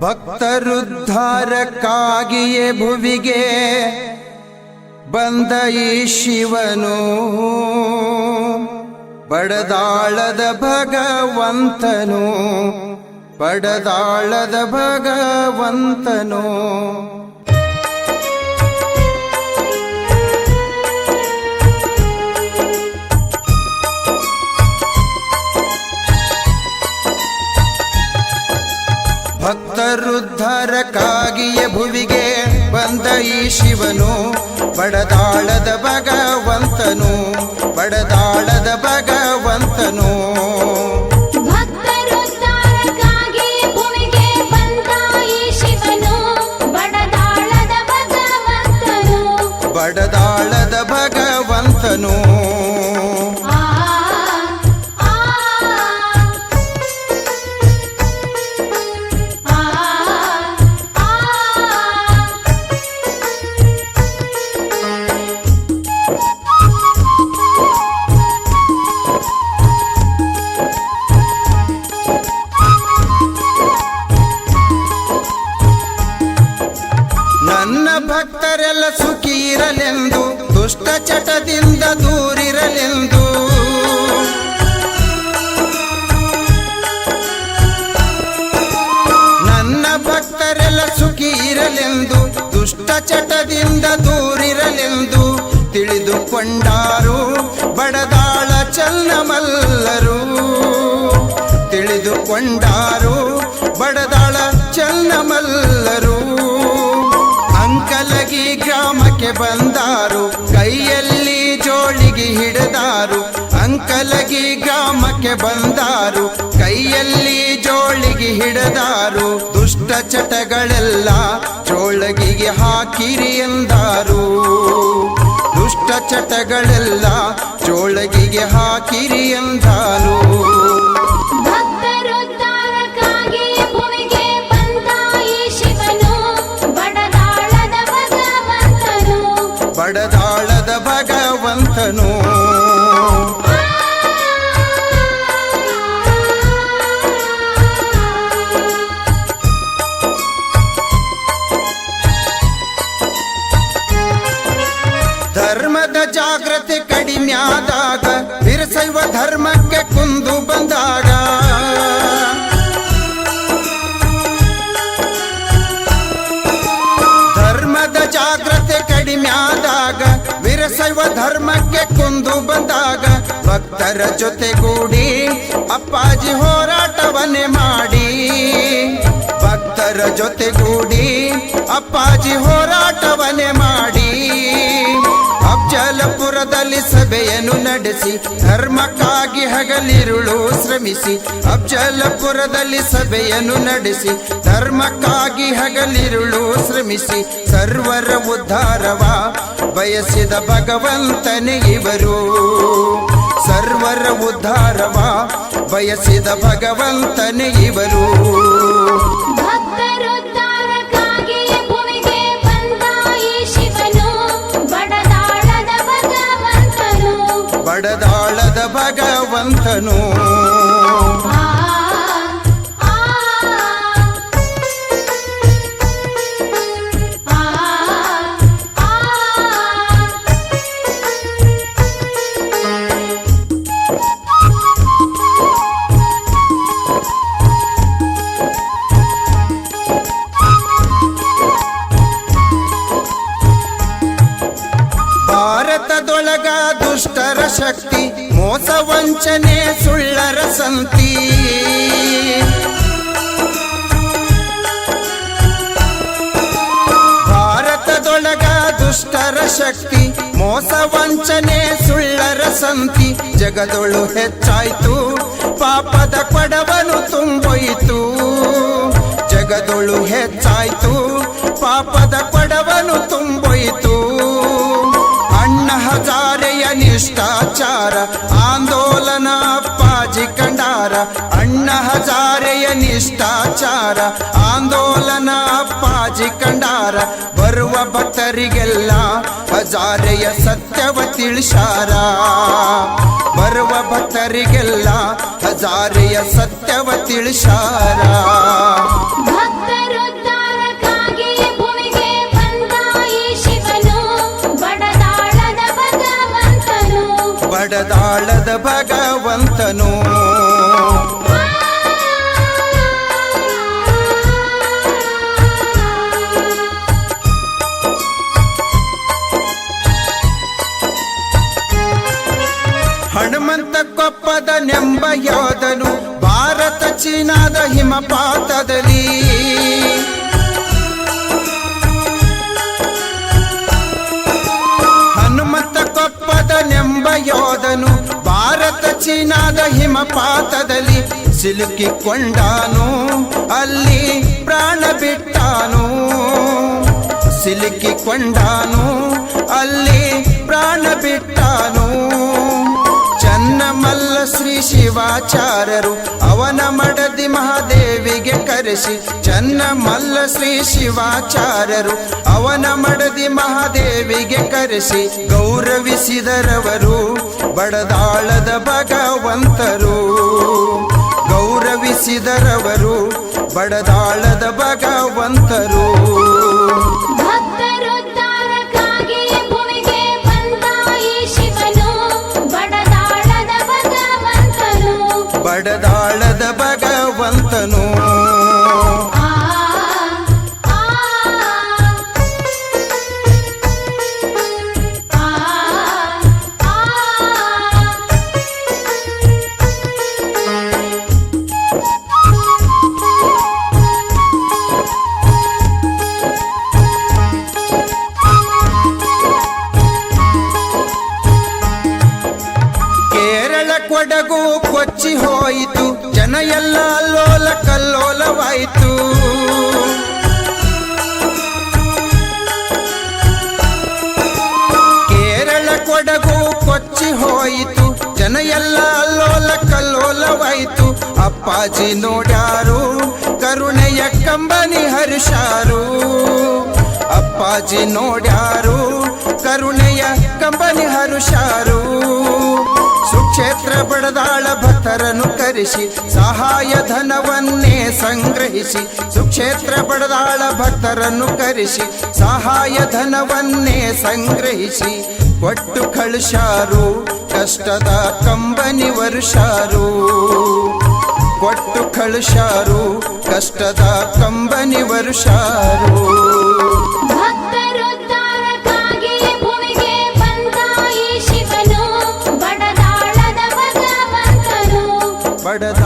ಭಕ್ತರುದ್ಧಾರಕ್ಕಾಗಿಯೇ ಭುವಿಗೆ ಬಂದ ಈ ಶಿವನು. ಬಡದಾಳದ ಭಗವಂತನು ಬಡದಾಳದ ಭಗವಂತನು. ಭಕ್ತರುದ್ಧಾರಕ್ಕಾಗಿಯೇ ಭುವಿಗೆ ಬಂದ ಈ ಶಿವನು ಬಡದಾಳದ ಭಗವಂತನು ಬಡದಾಳದ ಭಗವಂತನು. ಭಕ್ತರೆಲ್ಲ ಸುಖಿ ಇರಲೆಂದು, ದುಷ್ಟ ಚಟದಿಂದ ದೂರಿರಲೆಂದು. ನನ್ನ ಭಕ್ತರೆಲ್ಲ ಸುಖಿ ಇರಲೆಂದು, ದುಷ್ಟ ಚಟದಿಂದ ದೂರಿರಲೆಂದು. ತಿಳಿದುಕೊಂಡಾರು ಬಡದಾಳ ಚನ್ನಮಲ್ಲರು. ತಿಳಿದುಕೊಂಡಾರು ಬಡದಾಳ ಚನ್ನಮಲ್ಲರು. ಅಂಕಲಗಿ ಗ್ರಾಮಕ್ಕೆ ಬಂದಾರು, ಕೈಯಲ್ಲಿ ಜೋಳಿಗೆ ಹಿಡದಾರು, ಅಂಕಲಗಿ ಗ್ರಾಮಕ್ಕೆ ಬಂದಾರು, ಕೈಯಲ್ಲಿ ಜೋಳಿಗೆ ಹಿಡದಾರು, ದುಷ್ಟ ಚಟಗಳೆಲ್ಲ ಜೋಳಗಿಗೆ ಹಾಕಿರಿ ಎಂದಾರು. ದುಷ್ಟ ಚಟಗಳೆಲ್ಲ ಜೋಳಗಿಗೆ ಹಾಕಿರಿ ಎಂದಾರು. ಆದಾಗ ವೀರಶೈವ ಧರ್ಮಕ್ಕೆ ಕುಂದು ಬಂದಾಗ ಭಕ್ತರ ಜೊತೆಗೂಡಿ ಅಪ್ಪಾಜಿ ಹೋರಾಟವನ್ನೇ ಮಾಡಿ. ಭಕ್ತರ ಜೊತೆಗೂಡಿ ಅಪ್ಪಾಜಿ ಹೋರಾಟವನ್ನೇ ಅಫ್ಜಲಪುರದಲ್ಲಿ ಸಭೆಯನ್ನು ನಡೆಸಿ, ಧರ್ಮಕ್ಕಾಗಿ ಹಗಲಿರುಳು ಶ್ರಮಿಸಿ, ಅಫ್ಜಲಪುರದಲ್ಲಿ ಸಭೆಯನ್ನು ನಡೆಸಿ, ಧರ್ಮಕ್ಕಾಗಿ ಹಗಲಿರುಳು ಶ್ರಮಿಸಿ, ಸರ್ವರ ಉದ್ಧಾರವ ಬಯಸಿದ ಭಗವಂತನೇ ಇವರು. ಸರ್ವರ ಉದ್ಧಾರವ ಬಯಸಿದ ಭಗವಂತನೇ ಇವರು. ಶಕ್ತಿ, ಮೋಸ ವಂಚನೆ, ಸುಳ್ಳರ ಸಂತಿ. ಭಾರತದೊಳಗ ದುಷ್ಟರ ಶಕ್ತಿ, ಮೋಸ ವಂಚನೆ, ಸುಳ್ಳರ ಸಂತಿ. ಜಗದೊಳು ಹೆಚ್ಚಾಯ್ತು, ಪಾಪದ ಕೊಡವನು ತುಂಬೋಯಿತು. ಜಗದೊಳು ಹೆಚ್ಚಾಯ್ತು, ಪಾಪದ ನಿಷ್ಠಾಚಾರ ಆಂದೋಲನ ಅಪ್ಪಾಜಿ ಕಂಡಾರ ಅಣ್ಣ ಹಜಾರೆಯ ನಿಷ್ಠಾಚಾರ ಆಂದೋಲನ ಅಪ್ಪಾಜಿ ಕಂಡಾರ ಬರುವ ಭಕ್ತರಿಗೆಲ್ಲ ಹಜಾರೆಯ ಸತ್ಯವ ತಿಳಿಸಾರ ಬರುವ ಭಕ್ತರಿಗೆಲ್ಲ ಹಜಾರೆಯ ಸತ್ಯವ ತಿಳಿಸಾರ ಭಕ್ತರು ಭಗವಂತನು. ಹನುಮಂತ ಕೊಪ್ಪದ ನೆಂಬ ಯೋಧನು ಭಾರತ ಚೀನಾದ ಹಿಮಪಾತದಲ್ಲಿ. ಚೀನಾದ ಹಿಮಪಾತದಲ್ಲಿ ಸಿಲುಕಿಕೊಂಡಾನು ಅಲ್ಲಿ ಪ್ರಾಣ ಬಿಟ್ಟಾನು. ಸಿಲುಕಿಕೊಂಡಾನು ಅಲ್ಲಿ ಪ್ರಾಣ ಬಿಟ್ಟಾನು. ಚನ್ನಮಲ್ಲ ಶ್ರೀ ಶಿವಾಚಾರ್ಯರು ಅವನ ಮಡದಿ ಮಹಾದೇವಿಗೆ ಕರೆಸಿ. ಚನ್ನಮಲ್ಲ ಶ್ರೀ ಶಿವಾಚಾರ್ಯರು ಅವನ ಮಡದಿ ಮಹಾದೇವಿಗೆ ಕರೆಸಿ. ಗೌರವಿಸಿದರವರು ಬಡದಾಳದ ಭಗವಂತರು. ಗೌರವಿಸಿದರವರು ಬಡದಾಳದ ಭಗವಂತರು. ಕೊಡಗು ಕೊಚ್ಚಿ ಹೋಯಿತು. ಜನ ಎಲ್ಲ ಲೋಲ ಕಲ್ಲೋಲವಾಯಿತು. ಕೇರಳ ಕೊಡಗು ಕೊಚ್ಚಿ ಹೋಯಿತು. ಜನ ಎಲ್ಲ ಲೋಲ ಕಲ್ಲೋಲವಾಯಿತು. ಅಪ್ಪಾಜಿ ನೋಡ್ಯಾರು, ಕರುಣೆಯ ಕಂಬನಿ ಹರ್ಷಾರು ಅಪ್ಪಾಜಿ ನೋಡ್ಯಾರು, ಕರುಣೆಯ ಕಂಬನಿ ಹರುಷಾರು ಸುಕ್ಷೇತ್ರ ಬಡದಾಳ ಭಕ್ತರನ್ನು ಕರೆಸಿ, ಸಹಾಯ ಧನವನ್ನೇ ಸಂಗ್ರಹಿಸಿ, ಸುಕ್ಷೇತ್ರ ಬಡದಾಳ ಭಕ್ತರನ್ನು ಕರೆಸಿ, ಸಹಾಯ ಧನವನ್ನೇ ಸಂಗ್ರಹಿಸಿ. ಒಟ್ಟು ಕಳುಷಾರು, ಕಷ್ಟದ ಕಂಬನಿ ವರ್ಷಾರು. ಒಟ್ಟು ಕಳುಷಾರು, ಕಷ್ಟದ ಕಂಬನಿ ವರ್ಷಾರು. ಬಡದಾಳದ ಭಗವಂತನು ಬಡದಾಳದ ಭಗವಂತನು